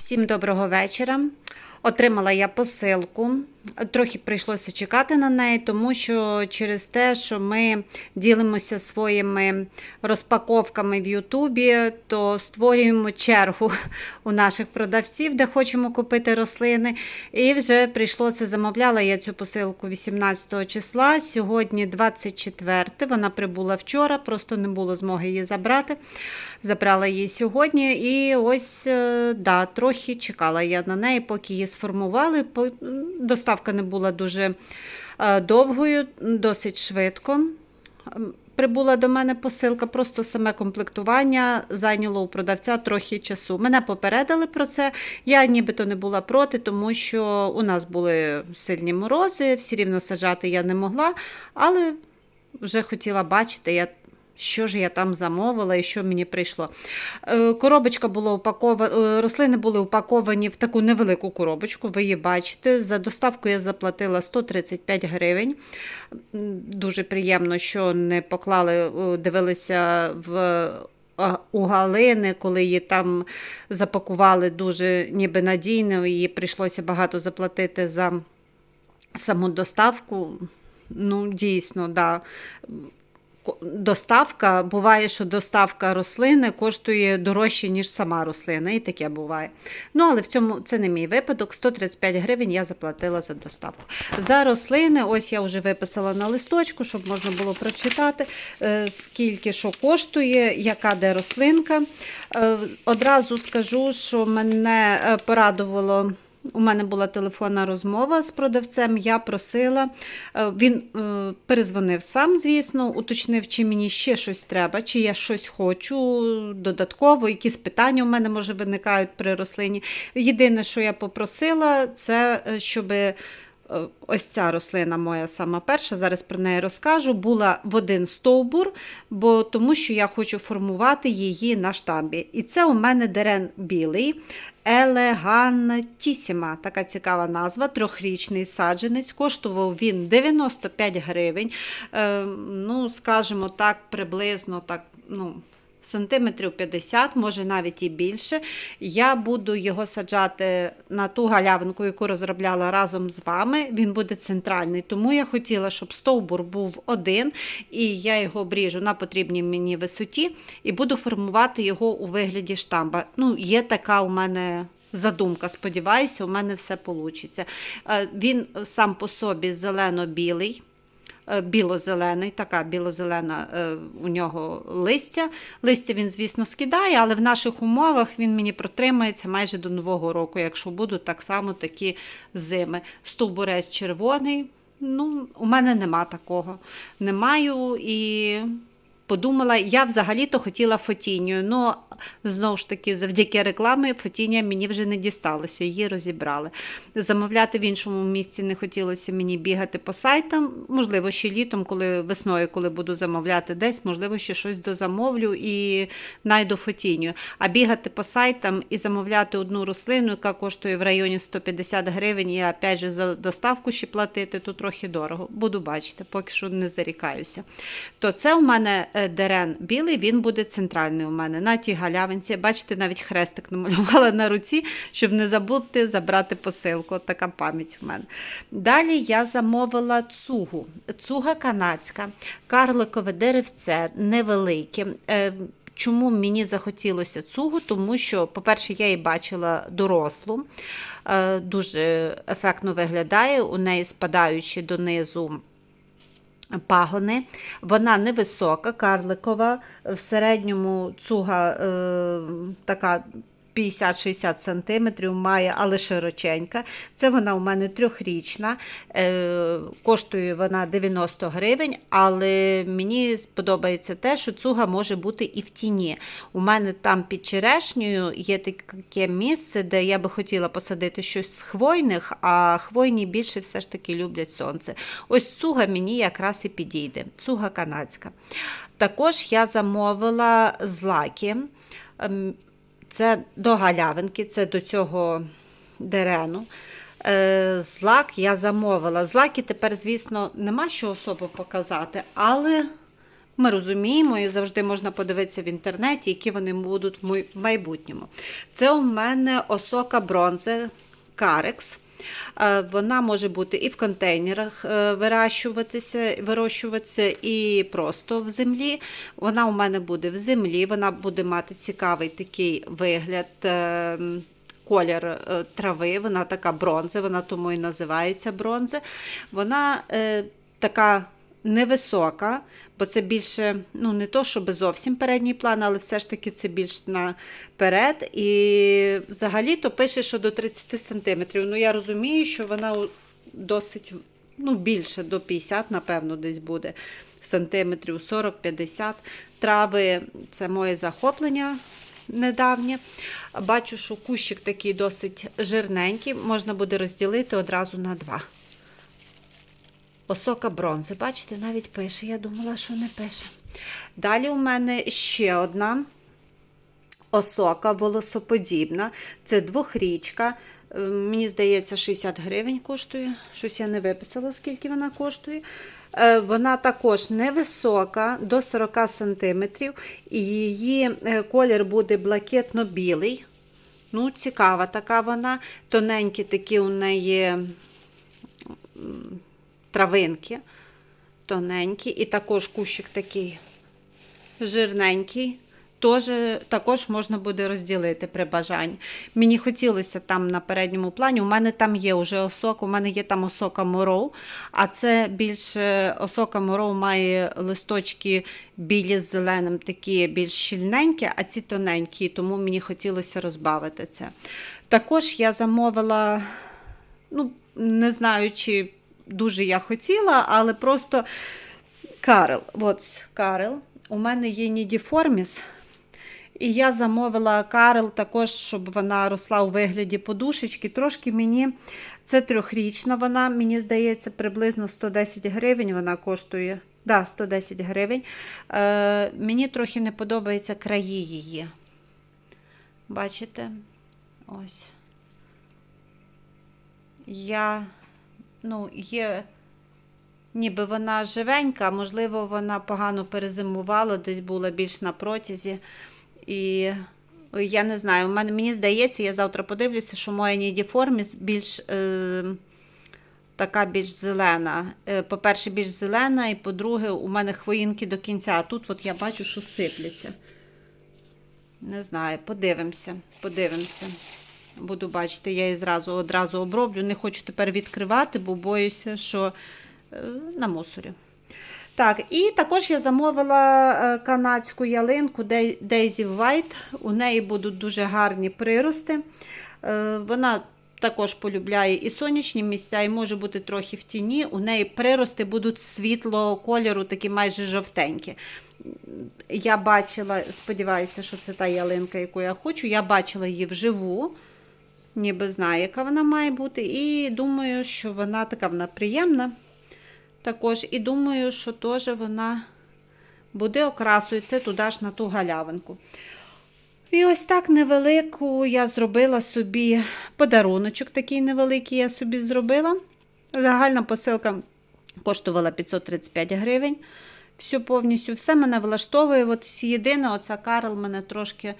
Всім доброго вечора. Отримала я посилку. Трохи прийшлося чекати на неї, тому що через те, що ми ділимося своїми розпаковками в Ютубі, то створюємо чергу у наших продавців, де хочемо купити рослини. І вже прийшлося замовляла я цю посилку 18 числа. Сьогодні 24. Вона прибула вчора, просто не було змоги її забрати. Забрала її сьогодні. І ось е, да, трохи чекала я на неї, поки її сформували. Доставка не була дуже е, довгою, досить швидко. Прибула до мене посилка, просто саме комплектування зайняло у продавця трохи часу. Мене попередили про це. Я нібито не була проти, тому що у нас були сильні морози, все рівно саджати я не могла, але вже хотіла бачити, я, що ж я там замовила і що мені прийшло. Е, Коробочка була упакована, рослини були упаковані в таку невелику коробочку, ви її бачите. За доставку я заплатила 135 гривень. Дуже приємно, що не поклали, е, дивилися в. У Галини, коли її там запакували дуже ніби надійно, їй прийшлося багато заплатити за саму доставку. Ну, дійсно, да. Доставка буває, що доставка рослини коштує дорожче, ніж сама рослина, і таке буває. Ну, але в цьому це не мій випадок. 135 гривень я заплатила за доставку. За рослини, ось я вже виписала на листочку, щоб можна було прочитати, е, скільки що коштує, яка де рослинка. Е, Одразу скажу, що мене е, порадувало. У мене була телефонна розмова з продавцем. Я просила, е, він е, перезвонив сам, звісно, уточнив, чи мені ще щось треба, чи я щось хочу додатково, якісь питання у мене може виникають при рослині. Єдине, що я попросила, це е, щоб. Е, Ось ця рослина моя сама перша, зараз про неї розкажу, була в один стовбур, бо тому що я хочу формувати її на штамбі. І це у мене дерен білий, елегантісіма, така цікава назва, трьохрічний саджанець. Коштував він 95 гривень. Е, ну, скажімо так, приблизно так, ну. Сантиметрів 50, може навіть і більше. Я буду його саджати на ту галявинку, яку розробляла разом з вами. Він буде центральний. Тому я хотіла, щоб стовбур був один, і я його обріжу на потрібній мені висоті і буду формувати його у вигляді штамба. Ну, є така у мене. Задумка, сподіваюся, у мене все вийде. Він сам по собі зелено-білий, біло-зелений, така біло-зелена е, у нього листя. Листя він, звісно, скидає, але в наших умовах він мені протримається майже до Нового року, якщо будуть так само такі зими. Стовбурець червоний. Ну, у мене нема такого. Не маю і подумала, я взагалі-то хотіла фотінію. Ну, знову ж таки, завдяки рекламі фотінія мені вже не дісталося, її розібрали. Замовляти в іншому місці не хотілося мені бігати по сайтам. Можливо, ще літом, коли весною, коли буду замовляти десь, можливо, ще щось дозамовлю і найду фотінію. А бігати по сайтам і замовляти одну рослину, яка коштує в районі 150 гривень, і опять же за доставку ще платити, то трохи дорого. Буду бачити, поки що не зарікаюся. То це у мене е, дерен білий, він буде центральний у мене на тій галявинці. Бачите, навіть хрестик намалювала на руці, щоб не забути забрати посилку. Така пам'ять у мене. Далі я замовила цугу. Цуга канадська, карликове деревце невелике. Е, Чому мені захотілося цугу? Тому що, по-перше, я її бачила дорослу, е, дуже ефектно виглядає, у неї спадаючи донизу пагони. Вона невисока, карликова, в середньому цуга е, така 50-60 см має, але широченька. Це вона у мене трьохрічна, е, коштує вона 90 гривень, але мені сподобається те, що цуга може бути і в тіні. У мене там під черешнею є таке місце, де я би хотіла посадити щось з хвойних, а хвойні більше все ж таки люблять сонце. Ось цуга мені якраз і підійде. Цуга канадська. Також я замовила злаки. Це до галявинки, це до цього дерену. Е, Злак я замовила. Злаки тепер, звісно, нема що особо показати, але ми розуміємо і завжди можна подивитися в інтернеті, які вони будуть в майбутньому. Це у мене осока бронзи Карекс. Е, Вона може бути і в контейнерах е, вирощуватися, вирощуватися, і просто в землі. Вона у мене буде в землі, вона буде мати цікавий такий вигляд. е, Колір трави, вона така бронза, вона тому і називається бронза. Вона е, така невисока, бо це більше, ну не то, щоб зовсім передній план, але все ж таки це більш наперед. І взагалі-то пише, що до 30 см. Ну я розумію, що вона досить ну, більше, до 50, напевно, десь буде сантиметрів 40-50. Трави це моє захоплення недавнє. Бачу, що кущик такий досить жирненький, можна буде розділити одразу на два. Осока бронзи. Бачите, навіть пише. Я думала, що не пише. Далі у мене ще одна осока волосоподібна. Це двохрічка. Е, Мені здається, 60 гривень коштує. Щось я не виписала, скільки вона коштує. Е, Вона також невисока, до 40 см, і її е, колір буде блакитно-білий. Ну, цікава така вона. Тоненькі такі у неї травинки, тоненькі, і також кущик такий жирненький. Тож, також можна буде розділити при бажанні. Мені хотілося там на передньому плані. У мене там є вже осок, у мене є там осока моров, а це більше осока моров має листочки білі з зеленим, такі більш щільненькі, а ці тоненькі, тому мені хотілося розбавити це. Також я замовила, ну, не знаю, чи дуже я хотіла, але просто Карел. От Карел. У мене є Нідіформіс. І я замовила Карел також, щоб вона росла у вигляді подушечки. Трошки мені це трьохрічна, вона, мені здається, приблизно 110 гривень вона коштує. Да, 110 гривень. Е, мені трохи не подобаються краї її. Бачите? Ось. Я, ну, є. Ніби вона живенька, можливо, вона погано перезимувала, десь була більш на протязі. І я не знаю, мені здається, я завтра подивлюся, що моя Нідіформіс більш е, така більш зелена. Е, по-перше, більш зелена, і по-друге, у мене хвоїнки до кінця. А тут от я бачу, що сипляться. Не знаю, подивимося, подивимося. Буду бачити, я її зразу одразу оброблю. Не хочу тепер відкривати, бо боюся, що е, на мусорі. Так, і також я замовила е, канадську ялинку Daisy White. У неї будуть дуже гарні прирости. Е, Вона також полюбляє і сонячні місця, і може бути трохи в тіні. У неї прирости будуть світлого кольору, такі майже жовтенькі. Я бачила, сподіваюся, що це та ялинка, яку я хочу. Я бачила її вживу, ніби знаю, яка вона має бути. І думаю, що вона така вона приємна. Також і думаю, що теж вона буде окрасою. Це туди ж на ту галявинку. І ось так невелику я зробила собі подаруночок, такий невеликий я собі зробила. Загальна посилка коштувала 535 гривень. Все повністю, все мене влаштовує. От єдине, оця Карл мене трошки,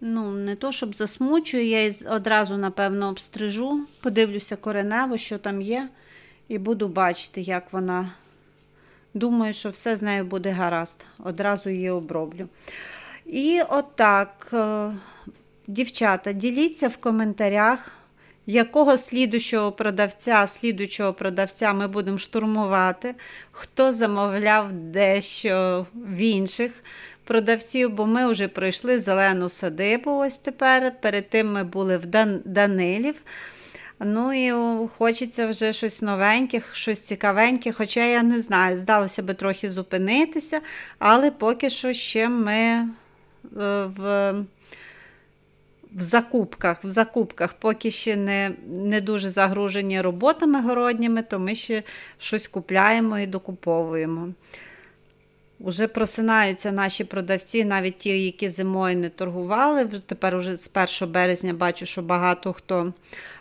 ну, не то, щоб засмучує, я одразу, напевно, обстрижу, подивлюся коренево, що там є, і буду бачити, як вона. Думаю, що все з нею буде гаразд. Одразу її оброблю. І отак, е, дівчата, діліться в коментарях, якого слідучого продавця, слідучого продавця ми будемо штурмувати, хто замовляв дещо в інших продавців, бо ми вже пройшли зелену садибу. Ось тепер. Перед тим ми були в Дан- Данилів. Ну і хочеться вже щось новеньке, щось цікавеньке, хоча я не знаю, здалося би трохи зупинитися, але поки що ще ми е, в, в закупках, в закупках, поки ще не, не дуже загружені роботами городніми, то ми ще щось купляємо і докуповуємо. Уже просинаються наші продавці, навіть ті, які зимою не торгували. Тепер уже з 1 березня бачу, що багато хто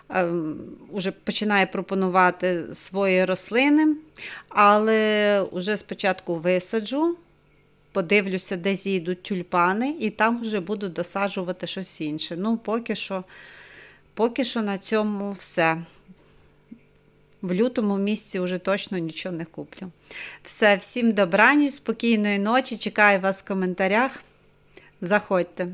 ем, уже починає пропонувати свої рослини, але вже спочатку висаджу подивлюся, де зійдуть тюльпани, і там вже буду досаджувати щось інше. Ну, поки що, поки що на цьому все. В лютому місці вже точно нічого не куплю. Все, всім добраніч, спокійної ночі. Чекаю вас в коментарях. Заходьте.